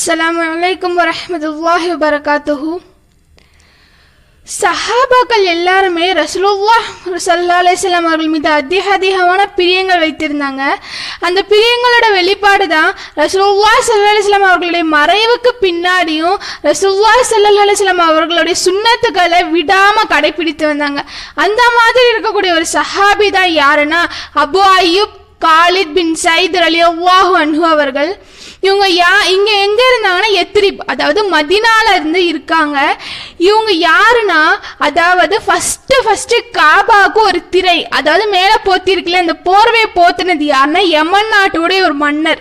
அஸ்லாம் வலைக்கம் வரமத்துல்லாஹி வரகாத்துஹு சஹாபாக்கள் எல்லாருமே ரசூலுல்லாஹ் சல்லா அலிஸ்லாம் அவர்கள் மீது அதிக அதிகமான பிரியங்கள் வைத்திருந்தாங்க. அந்த பிரியங்களோட வெளிப்பாடு தான் ரசூலுல்லாஹ் சல்லா அலிஸ்லாம் அவர்களுடைய மறைவுக்கு பின்னாடியும் ரசூலுல்லாஹ் சல்லா அலிஸ்லாம் அவர்களுடைய சுண்ணத்துக்களை விடாமல் கடைபிடித்து வந்தாங்க. அந்த மாதிரி இருக்கக்கூடிய ஒரு சஹாபி தான் யாருன்னா Abu Ayyub Khalid bin Zayd அலி அவ்வாஹு அன்ஹு அவர்கள். இவங்க யா இங்க எங்க இருந்தாங்கன்னா எத்ரிப் அதாவது மதினால இருந்து இருக்காங்க. இவங்க யாருன்னா அதாவது ஃபர்ஸ்ட் ஃபர்ஸ்ட் காபாவுக்கு ஒரு திரை அதாவது மேலே போத்திருக்கல இந்த அந்த போர்வையை போத்துனது யாருன்னா யமன் நாட்டுடைய ஒரு மன்னர்.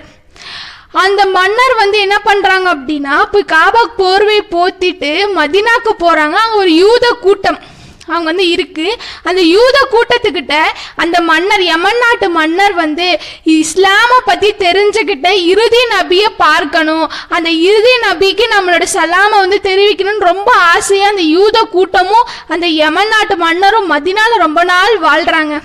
அந்த மன்னர் வந்து என்ன பண்றாங்க அப்படின்னா போய் காபாக்கு போர்வை போத்திட்டு மதினாக்கு போறாங்க. அங்க ஒரு யூத கூட்டம். அவங்க வந்து இருக்கு. அந்த யூத கூட்டத்துக்கிட்ட அந்த மன்னர் யமன் நாட்டு மன்னர் வந்து இஸ்லாமை பத்தி தெரிஞ்சுக்கிட்ட இறுதி நபியை பார்க்கணும். அந்த இறுதி நபிக்கு நம்மளோட சலாமை வந்து தெரிவிக்கணும்னு ரொம்ப ஆசையா அந்த யூத கூட்டமும் அந்த யமன் நாட்டு மன்னரும் மதினால ரொம்ப நாள் வாழ்றாங்க.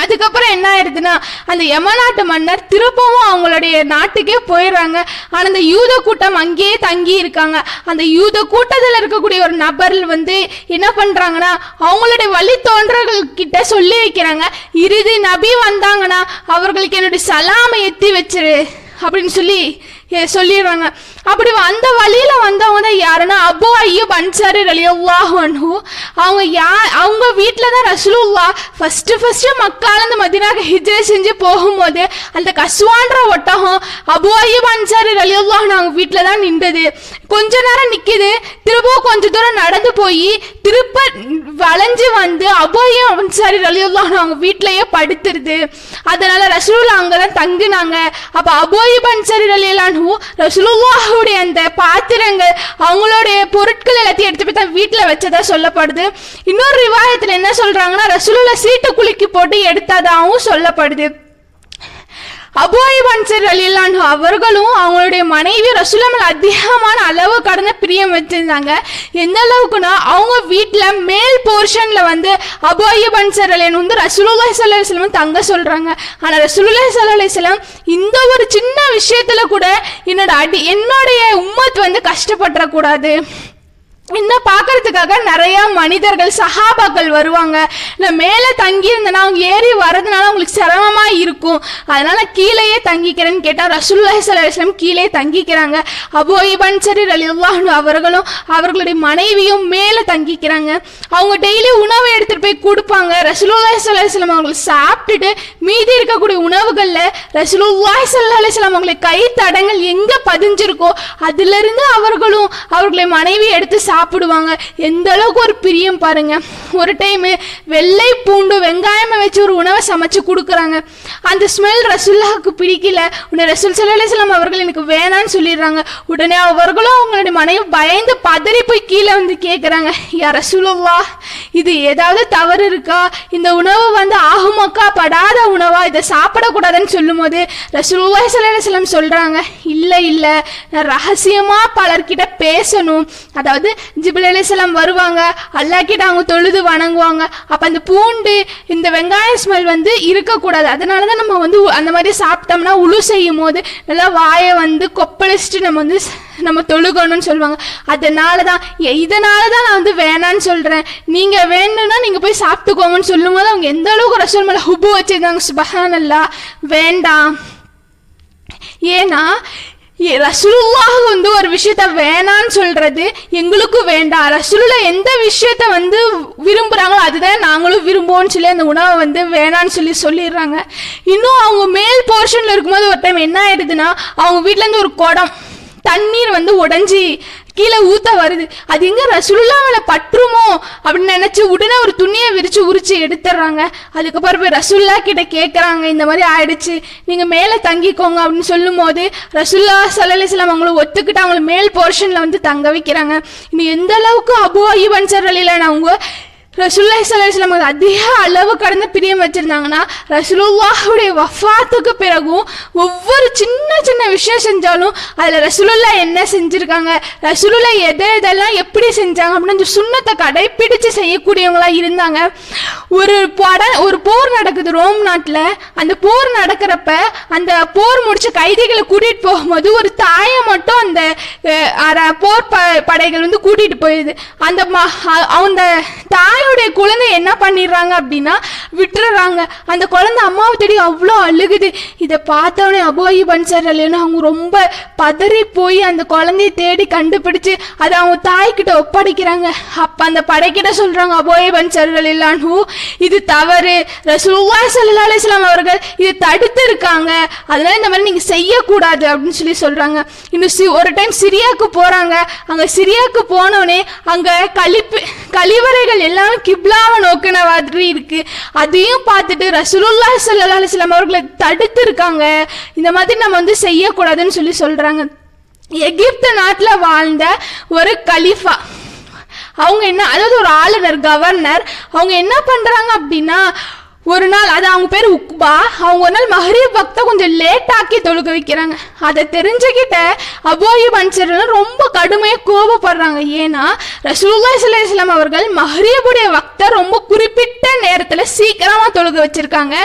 அதுக்கப்புறம் என்ன ஆயிடுதுன்னா அந்த யமநாட்டு மன்னர் திருப்பவும் அவங்களுடைய நாட்டுக்கே போயிடுறாங்க. ஆனால் அந்த யூத கூட்டம் அங்கேயே தங்கி இருக்காங்க. அந்த யூத கூட்டத்தில் இருக்கக்கூடிய ஒரு நபர் வந்து என்ன பண்ணுறாங்கன்னா அவங்களுடைய வழி தோன்றர்கள் கிட்ட சொல்லி வைக்கிறாங்க. இறுதி நபி வந்தாங்கன்னா அவர்களுக்கு என்னுடைய சலாமை எத்தி வச்சிரு அப்படின்னு சொல்லி சொல்லிடுறாங்க. அப்படி அந்த வழியில் வந்தவங்க தான் யாருன்னா அபு ஐயூப் அன்சாரி ரலியல்லாஹு அன்ஹு. அவங்க யா அவங்க வீட்டில் தான் ரசூலுல்லா ஃபஸ்ட்டு ஃபஸ்ட்டு மக்கள் அந்த மதினாக்கு ஹிஜ்ரை செஞ்சு போகும்போது அந்த கஸ்வான்ற ஒட்டகம் அபு ஐயூப் அன்சாரி ரலியல்லாஹு அவங்க வீட்டில் தான் நின்றது. கொஞ்ச நேரம் நிற்கிது திரும்பவும் கொஞ்ச தூரம் நடந்து போய் திருப்ப வளைஞ்சு வந்து அபு ஐயூப் அன்சாரி ரலியல்லாஹு அவங்க வீட்டிலையே படுத்துருது. அதனால ரசூலுல்லா அங்கே தான் தங்குனாங்க. அப்போ அபோயிப் அன்சாரி ரலியல்லாஹு ரசூலுல்லாஹுடைய அந்த பாத்திரங்கள் அவங்களுடைய பொருட்கள் எல்லாத்தையும் எடுத்து போய் தான் வீட்டில் வச்சதா சொல்லப்படுது. இன்னொரு ரிவாயத்தில் என்ன சொல்கிறாங்கன்னா ரசூலுல்லா சீட்டு குலுக்கி போட்டு எடுத்ததாகவும் சொல்லப்படுது. அபோய் பன்சர் அலிலான் அவர்களும் அவங்களுடைய மனைவி ரசுலமல் அதிகமான அளவு கடந்த பிரியம் வச்சிருந்தாங்க எந்த அளவுக்குன்னா அவங்க வீட்டில் மேல் போர்ஷனில் வந்து அபோய் பன்சர் அலியன் வந்து ரசூலுல்லாஹி ஸல்லல்லாஹு செல்லம் தங்க சொல்கிறாங்க ஆனால் ரசூலுல்லாஹி ஸல்லல்லாஹு செல்லம் இந்த ஒரு சின்ன விஷயத்தில் கூட என்னோட அடி என்னுடைய உம்மத் வந்து கஷ்டப்பட்டுறக்கூடாது. இன்னும் பார்க்கறதுக்காக நிறைய மனிதர்கள் சஹாபாக்கள் வருவாங்க. நான் மேலே தங்கி அவங்க ஏறி வரதுனால அவங்களுக்கு சிரமமா இருக்கும். அதனால கீழேயே தங்கிக்கிறேன்னு கேட்டால் ரசூலுல்லாஹி ஸல்லல்லாஹு கீழே தங்கிக்கிறாங்க. அபு இபன் சரி ரலியல்லாஹு அவர்களும் அவர்களுடைய மனைவியும் மேலே தங்கிக்கிறாங்க. அவங்க டெய்லி உணவு எடுத்துட்டு போய் கொடுப்பாங்க. ரசூலுல்லாஹி ஸல்லல்லாஹு அலைஹி அவங்களுக்கு சாப்பிட்டுட்டு மீதி இருக்கக்கூடிய உணவுகளில் ரசூலுல்லாஹி ஸல்லல்லாஹு அலைஹி வஸல்லம் அவங்களுடைய கை தடங்கள் எங்கே பதிஞ்சிருக்கோ அதுலேருந்து அவர்களும் அவர்களை மனைவி எடுத்து சாப்பிடுவாங்க. எந்த அளவுக்கு ஒரு பிரியம் பாருங்க. ஒரு டைம் வெள்ளை பூண்டு வெங்காயமே வச்சு ஒரு உணவை சமைச்சு கொடுக்குறாங்க. அந்த ஸ்மெல் ரசுல்லாவுக்கு பிடிக்கல. உடனே ரசூல் சல்லா அவர்கள் எனக்கு வேணான்னு சொல்லிடுறாங்க. உடனே அவர்களும் அவங்களுடைய மனைவி பயந்து பதறி போய் கீழே வந்து கேட்குறாங்க யா ரசூலுல்லா இது ஏதாவது தவறு இருக்கா? இந்த உணவு வந்து ஆகுமக்கா படாத உணவா? இதை சாப்பிடக்கூடாதுன்னு சொல்லும்போது போது ஸல்லல்லாஹு அலைஹி சொல்கிறாங்க சொல்றாங்க இல்லை இல்ல. நான் ரகசியமாக பலர்கிட்ட பேசணும். அதாவது ஜிபில் அலைஹிஸ்ஸலாம் வருவாங்க. அல்லாஹ் கிட்ட அவங்க தொழுது வணங்குவாங்க. அப்போ அந்த பூண்டு இந்த வெங்காய ஸ்மெல் வந்து இருக்கக்கூடாது. அதனால தான் நம்ம வந்து அந்த மாதிரி சாப்பிட்டோம்னா உழு செய்யும் போது நல்லா வாயை வந்து கொப்பளிச்சுட்டு நம்ம வந்து நம்ம தொழுகணும்னு சொல்லுவாங்க. அதனால தான் இதனால தான் நான் வந்து வேணான்னு சொல்கிறேன் நீங்கள் வேணும்னா நீங்கள் போய் சாப்பிட்டுக்கோங்கன்னு சொல்லும் போது அவங்க எந்த அளவுக்கு ரசோல் மேலே ஹுப்பு வச்சுருந்தாங்க. சுபஹானல்லா. வேண்டாம். ஏன்னா ரசூலுல்லாஹ் வந்து ஒரு விஷயத்த வேணான்னு சொல்றது எங்களுக்கும் வேண்டாம். ரசூலுல்லா எந்த விஷயத்த வந்து விரும்புறாங்களோ அதுதான் நாங்களும் விரும்புவோம்னு சொல்லி அந்த உணவை வந்து வேணான்னு சொல்லி சொல்லிடுறாங்க. இன்னும் அவங்க மேல் போர்ஷன்ல இருக்கும்போது ஒரு டைம் என்ன ஆயிடுதுன்னா அவங்க வீட்ல இருந்து ஒரு குடம் தண்ணீர் வந்து உடஞ்சி கீழே ஊத்த வருது. அது எங்க ரசூலுல்லா மேல பற்றுமோ? அப்படின்னு நினைச்சு உடனே ஒரு துணியை விரிச்சு உரிச்சு எடுத்துடுறாங்க. அதுக்கப்புறம் போய் ரசூல்லா கிட்ட கேட்குறாங்க இந்த மாதிரி ஆயிடுச்சு நீங்க மேலே தங்கிக்கோங்க அப்படின்னு சொல்லும் போது ரசூல்லா சல்லலிஸ்லாம் அவங்கள ஒத்துக்கிட்டு அவங்கள மேல் போர்ஷன்ல வந்து தங்க வைக்கிறாங்க. இன்னும் எந்த அளவுக்கு அபு ஐவன் நான் அவங்க ரசூலுல்லாஹி ஸல்லல்லாஹு அலைஹி அதிக அளவு கடந்த பிரியம் வச்சிருந்தாங்கன்னா ரசூலுல்லாஹுடைய வஃபாத்துக்கு பிறகும் ஒவ்வொரு சின்ன சின்ன விஷயம் செஞ்சாலும் அதுல ரசூலுல்லா என்ன செஞ்சிருக்காங்க ரசூலுல்லா எதை எதெல்லாம் எப்படி செஞ்சாங்க அப்படின்னு அந்த சுண்ணத்தை கடைப்பிடிச்சு செய்யக்கூடியவங்களா இருந்தாங்க. ஒரு பட ஒரு போர் நடக்குது ரோம் நாட்டில். அந்த போர் நடக்கிறப்ப அந்த போர் முடிச்ச கைதிகளை கூட்டிட்டு போகும்போது ஒரு தாயை மட்டும் அந்த போர் ப- படைகள் வந்து கூட்டிட்டு போயிடுது அந்த ம- தாய் தாயோடைய குழந்தை என்ன பண்ணிடுறாங்க அப்படின்னா விட்டுறாங்க அந்த குழந்தை அம்மாவை தேடி அவ்வளோ அழுகுது. இதை பார்த்தவொடனே அபோயி பன்சர் இல்லைன்னு அவங்க ரொம்ப பதறி போய் அந்த குழந்தைய தேடி கண்டுபிடிச்சு அதை அவங்க தாய்கிட்ட ஒப்படைக்கிறாங்க. அப்போ அந்த படைக்கிட்ட சொல்கிறாங்க அபோயி பன்சர் இல்லான்னு இது தவறு. ரசூலுல்லாஹி சல்லா அலைஹி அவர்கள் இதை தடுத்து இருக்காங்க அதனால இந்த மாதிரி நீங்கள் செய்யக்கூடாது அப்படின்னு சொல்லி சொல்கிறாங்க இன்னும் சி- ஒரு டைம் சிரியாவுக்கு போகிறாங்க அங்கே சிரியாவுக்கு போனோடனே அங்கே கழிப்பு கழிவறைகள் எல்லாம் கிப்லாவை நோக்கின மாதிரி இருக்கு. அதையும் பார்த்துட்டு ரசூலுல்லா சல்லா அலிஸ்லாம் அவர்களை தடுத்து இருக்காங்க இந்த மாதிரி நம்ம வந்து செய்யக்கூடாதுன்னு சொல்லி சொல்றாங்க. எகிப்து நாட்டில் வாழ்ந்த ஒரு கலிஃபா. அவங்க என்ன அதாவது ஒரு ஆளுநர் கவர்னர். அவங்க என்ன பண்றாங்க அப்படின்னா ஒரு நாள் அது அவங்க பேர் உக்பா. அவங்க ஒரு நாள் மஹரீப் பக்தா கொஞ்சம் லேட் ஆக்கி தொழுக வைக்கிறாங்க. அதை தெரிஞ்சுக்கிட்ட அபோயி அன்சர்லாம் ரொம்ப கடுமையாக கோபப்படுறாங்க. ஏன்னா ரசூல்லா ஸல்லல்லாஹு இஸ்லாம் அவர்கள் மஹரீபுடைய பக்தா ரொம்ப குறிப்பிட்ட நேரத்தில் சீக்கிரமாக தொழுக வச்சிருக்காங்க.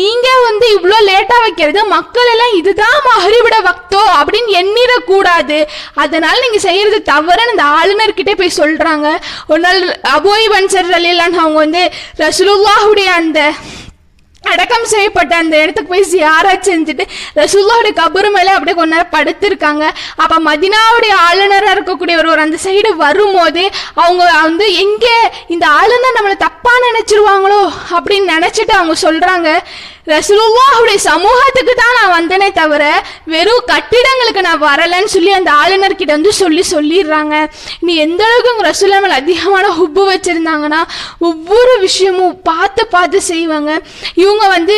நீங்க வந்து இவ்வளோ லேட்டாக வைக்கிறது மக்கள் எல்லாம் இதுதான் மஹரீபுட பக்தோ அப்படின்னு எண்ணிடக்கூடாது. அதனால நீங்க செய்யறது தவறுன்னு இந்த ஆளுநர்கிட்ட போய் சொல்றாங்க. ஒரு நாள் அபோயி பன்சர் அலிலான் அவங்க வந்து ரசூலுல்லாஹுடைய அந்த அடக்கம் செய்யப்பட்ட அந்த இடத்துக்கு போய் ஜியாரத் செஞ்சுட்டு ரசூல்லாவுடைய கபரு மேலே அப்படியே கொஞ்ச நேரம் படுத்திருக்காங்க. அப்போ மதினாவுடைய ஆளுநராக இருக்கக்கூடிய ஒரு அந்த சைடு வரும்போது அவங்க வந்து எங்கே இந்த ஆளுநர் நம்மளை தப்பாக நினச்சிருவாங்களோ அப்படின்னு நினச்சிட்டு அவங்க சொல்கிறாங்க ரசூலுல்லாஹுடைய சமூகத்துக்கு தான் நான் வந்தனே தவிர வெறும் கட்டிடங்களுக்கு நான் வரலைன்னு சொல்லி அந்த ஆளுநர்கிட்ட வந்து சொல்லி சொல்லிடுறாங்க. நீ எந்த அளவுக்கு உங்க ரசூல்லா அதிகமான ஹுப்பு வச்சிருந்தாங்கன்னா ஒவ்வொரு விஷயமும் பார்த்து பார்த்து செய்வாங்க. இவங்க வந்து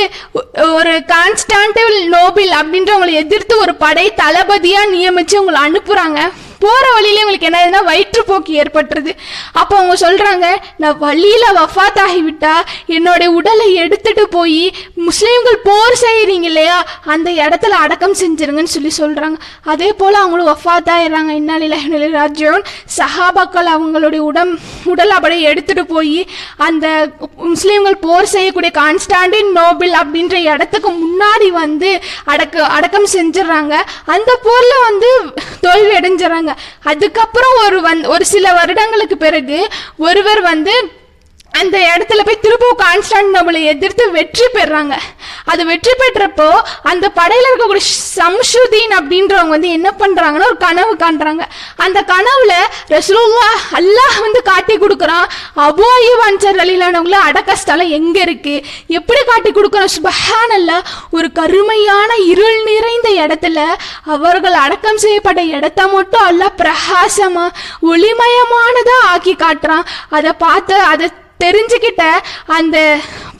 ஒரு கான்ஸ்டான்டிவ் நோபில் அப்படின்றவங்களை எதிர்த்து ஒரு படை தளபதியாக நியமித்து உங்களை அனுப்புகிறாங்க போற வழியில உங்களுக்கு என்ன ஆகுதுன்னா வயிற்றுப்போக்கு ஏற்பட்டுருது. அப்போ அவங்க சொல்றாங்க நான் வழியில வஃத் ஆகிவிட்டா என்னுடைய உடலை எடுத்துட்டு போய் முஸ்லீம்கள் போர் செய்கிறீங்க இல்லையா? அந்த இடத்துல அடக்கம் செஞ்சிருங்கன்னு சொல்லி சொல்றாங்க. அதே போல அவங்களும் வஃத் ஆயிடுறாங்க இன்னாலில ராஜ்யோன் சஹாபாக்கள் அவங்களுடைய உடம் உடல் அப்படியே எடுத்துட்டு போய் அந்த முஸ்லீம்கள் போர் செய்யக்கூடிய கான்ஸ்டாண்டின் நோபில் அப்படின்ற இடத்துக்கு முன்னாடி வந்து அடக்க அடக்கம் செஞ்சிடறாங்க. அந்த போர்ல வந்து தோல்வி அடைஞ்சிடறாங்க. அதுக்கப்புறம் ஒரு வந் ஒரு சில வருடங்களுக்கு பிறகு ஒருவர் வந்து அந்த இடத்துல போய் திருப்பவும் கான்ஸ்டாண்டினோபிளை எதிர்த்து வெற்றி பெறாங்க. அது வெற்றி பெற்றப்போ அந்த படையில இருக்கக்கூடிய சம்ஷுதீன் அப்படின்றவங்க வந்து என்ன பண்றாங்கன்னா ஒரு கனவு காண்றாங்க. அந்த கனவுல ரசூல்லா அல்லாஹ் வந்து காட்டி கொடுக்குறான். அபோயு வஞ்சர் அலிலானவங்கள அடக்க ஸ்தலம் எங்க இருக்கு? எப்படி காட்டி கொடுக்குறான்? அல்ல ஒரு கருமையான இருள் நிறைந்த இடத்துல அவர்கள் அடக்கம் செய்யப்பட்ட இடத்த மட்டும் அல்லாஹ் பிரகாசமா ஒளிமயமானதா ஆக்கி காட்டுறான். அதை பார்த்து அதை தெரிஞ்சுக்கிட்ட அந்த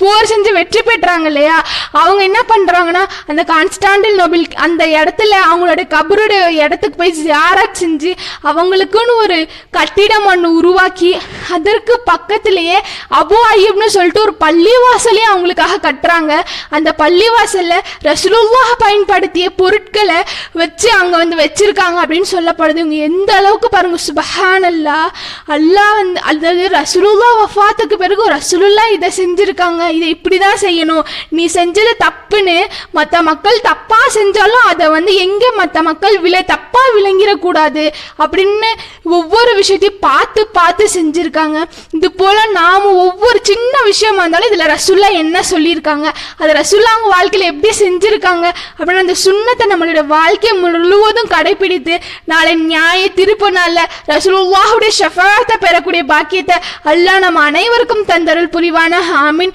போர் செஞ்சு வெற்றி பெற்றாங்க இல்லையா? அவங்க என்ன பண்றாங்கன்னா அந்த கான்ஸ்டாண்டில் நோபில் அந்த இடத்துல அவங்களோட கபருடைய இடத்துக்கு போய் ஜியாரத் செஞ்சு அவங்களுக்குன்னு ஒரு கட்டிடம் ஒன்று உருவாக்கி அதற்கு பக்கத்திலேயே அபு ஐயப்னு சொல்லிட்டு ஒரு பள்ளிவாசலே அவங்களுக்காக கட்டுறாங்க. அந்த பள்ளிவாசலில் ரசூலுல்லாஹ் பயன்படுத்திய பொருட்களை வச்சு அங்க வந்து வச்சிருக்காங்க அப்படின்னு சொல்லப்படுது. இவங்க எந்த அளவுக்கு பாருங்க சுபஹானல்லா. அல்லாஹ் வந்து அதாவது ரசூலுல்லா வஃபாத்துக்கு பிறகு ரசூலுல்லா இதை செஞ்சிருக்காங்க. இதை இப்படி தான் செய்யணும். நீ செஞ்சது தப்புன்னு மற்ற மக்கள் தப்பாக செஞ்சாலும் அதை வந்து எங்கே மற்ற மக்கள் விலை தப்பாக விளங்கிடக்கூடாது அப்படின்னு ஒவ்வொரு விஷயத்தையும் பார்த்து பார்த்து செஞ்சுருக்காங்க. இது போல் நாம ஒவ்வொரு சின்ன விஷயமா இருந்தாலும் இதில் ரசுல்லா என்ன சொல்லியிருக்காங்க? அது ரசுல்லா அவங்க வாழ்க்கையில் எப்படி செஞ்சுருக்காங்க? அப்படின்னு அந்த சுண்ணத்தை நம்மளோட வாழ்க்கை முழுவதும் கடைபிடித்து நாளை நியாய திருப்பு நாளில் ரசுல்லாவுடைய ஷஃபாத்தை பெறக்கூடிய பாக்கியத்தை அல்லா நம்ம அனைவருக்கும் தந்தருள் புரிவான ஆமீன்.